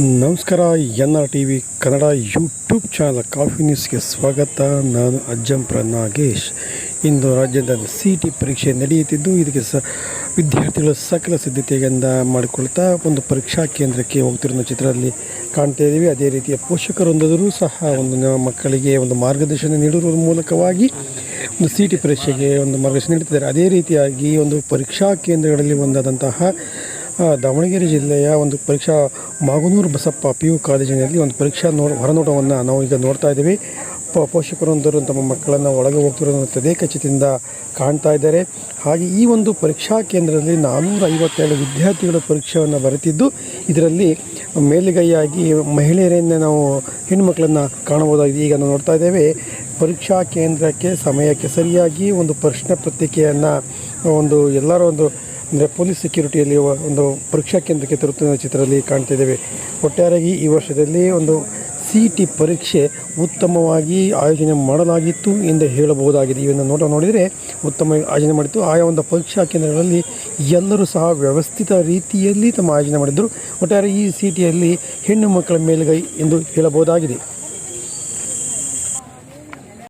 ನಮಸ್ಕಾರ N R T V Kannada YouTube channel coffee ನ್ಯೂಸ್ಗೆ ಸ್ವಾಗತ. ನಾನು ಅಜ್ಜಂಪ್ರ ನಾಗೇಶ್ ಇಂದು ರಾಜ್ಯದ ಸಿ ಟಿ ಪರೀಕ್ಷೆ ನಡೆಯುತ್ತಿದ್ದು, ಇದಕ್ಕೆ ಸ ವಿದ್ಯಾರ್ಥಿಗಳು ಸಕಲ ಸಿದ್ಧತೆಯಿಂದ ಮಾಡಿಕೊಳ್ತಾ ಒಂದು ಪರೀಕ್ಷಾ ಕೇಂದ್ರಕ್ಕೆ ಹೋಗ್ತಿರೋ ಚಿತ್ರದಲ್ಲಿ ಕಾಣ್ತಾ ಇದ್ದೀವಿ. ಅದೇ ರೀತಿಯ ಪೋಷಕರೊಂದಿಗೂ ಸಹ ಒಂದು ಮಕ್ಕಳಿಗೆ ಒಂದು ಮಾರ್ಗದರ್ಶನ ನೀಡುವ ಮೂಲಕವಾಗಿ ಒಂದು ಸಿ ಟಿ ಪರೀಕ್ಷೆಗೆ ಒಂದು ಮಾರ್ಗದರ್ಶನ ನೀಡುತ್ತಿದ್ದಾರೆ. ಅದೇ ರೀತಿಯಾಗಿ ಒಂದು ಪರೀಕ್ಷಾ ಕೇಂದ್ರಗಳಲ್ಲಿ ಒಂದಾದಂತಹ ದಾವಣಗೆರೆ ಜಿಲ್ಲೆಯ ಒಂದು ಪರೀಕ್ಷಾ ಮಾಗನೂರು ಬಸಪ್ಪ ಪಿ ಯು ಕಾಲೇಜಿನಲ್ಲಿ ಒಂದು ಪರೀಕ್ಷಾ ನೋ ಹೊರನೋಟವನ್ನು ನಾವು ಈಗ ನೋಡ್ತಾ ಇದ್ದೀವಿ. ಪ, ಪೋಷಕರೊಂದರು ತಮ್ಮ ಮಕ್ಕಳನ್ನು ಒಳಗೆ ಹೋಗ್ತಿರೋದನ್ನು ತದೇ ಖಚಿತದಿಂದ ಕಾಣ್ತಾ ಇದ್ದಾರೆ. ಹಾಗೆ ಈ ಒಂದು ಪರೀಕ್ಷಾ ಕೇಂದ್ರದಲ್ಲಿ ನಾನ್ನೂರ ಐವತ್ತೆರಡು ವಿದ್ಯಾರ್ಥಿಗಳು ಪರೀಕ್ಷೆಯನ್ನು ಬರೆತಿದ್ದು ಇದರಲ್ಲಿ ಮೇಲುಗೈಯಾಗಿ ಮಹಿಳೆಯರನ್ನೇ ನಾವು ಹೆಣ್ಣುಮಕ್ಕಳನ್ನು ಕಾಣಬಹುದಾಗಿದೆ. ಈಗ ನಾವು ನೋಡ್ತಾ ಇದ್ದೇವೆ, ಪರೀಕ್ಷಾ ಕೇಂದ್ರಕ್ಕೆ ಸಮಯಕ್ಕೆ ಸರಿಯಾಗಿ ಒಂದು ಪ್ರಶ್ನೆ ಪತ್ರಿಕೆಯನ್ನು ಒಂದು ಎಲ್ಲರ ಒಂದು ಅಂದರೆ ಪೊಲೀಸ್ ಸೆಕ್ಯೂರಿಟಿಯಲ್ಲಿ ಒಂದು ಪರೀಕ್ಷಾ ಕೇಂದ್ರಕ್ಕೆ ತರುತ್ತಿರುವ ಚಿತ್ರದಲ್ಲಿ ಕಾಣ್ತಿದ್ದೇವೆ. ಒಟ್ಟಾರೆಯಾಗಿ ಈ ವರ್ಷದಲ್ಲಿ ಒಂದು ಸಿ ಟಿ ಪರೀಕ್ಷೆ ಉತ್ತಮವಾಗಿ ಆಯೋಜನೆ ಮಾಡಲಾಗಿತ್ತು ಎಂದು ಹೇಳಬಹುದಾಗಿದೆ. ಇವನ್ನು ನೋಟ ನೋಡಿದರೆ ಉತ್ತಮ ಆಯೋಜನೆ ಮಾಡಿತ್ತು. ಆಯಾ ಒಂದು ಪರೀಕ್ಷಾ ಕೇಂದ್ರಗಳಲ್ಲಿ ಎಲ್ಲರೂ ಸಹ ವ್ಯವಸ್ಥಿತ ರೀತಿಯಲ್ಲಿ ತಮ್ಮ ಆಯೋಜನೆ ಮಾಡಿದ್ದರು. ಒಟ್ಟಾರೆ ಈ ಸಿ ಟಿಯಲ್ಲಿ ಹೆಣ್ಣು ಮಕ್ಕಳ ಮೇಲುಗೈ ಎಂದು ಹೇಳಬಹುದಾಗಿದೆ.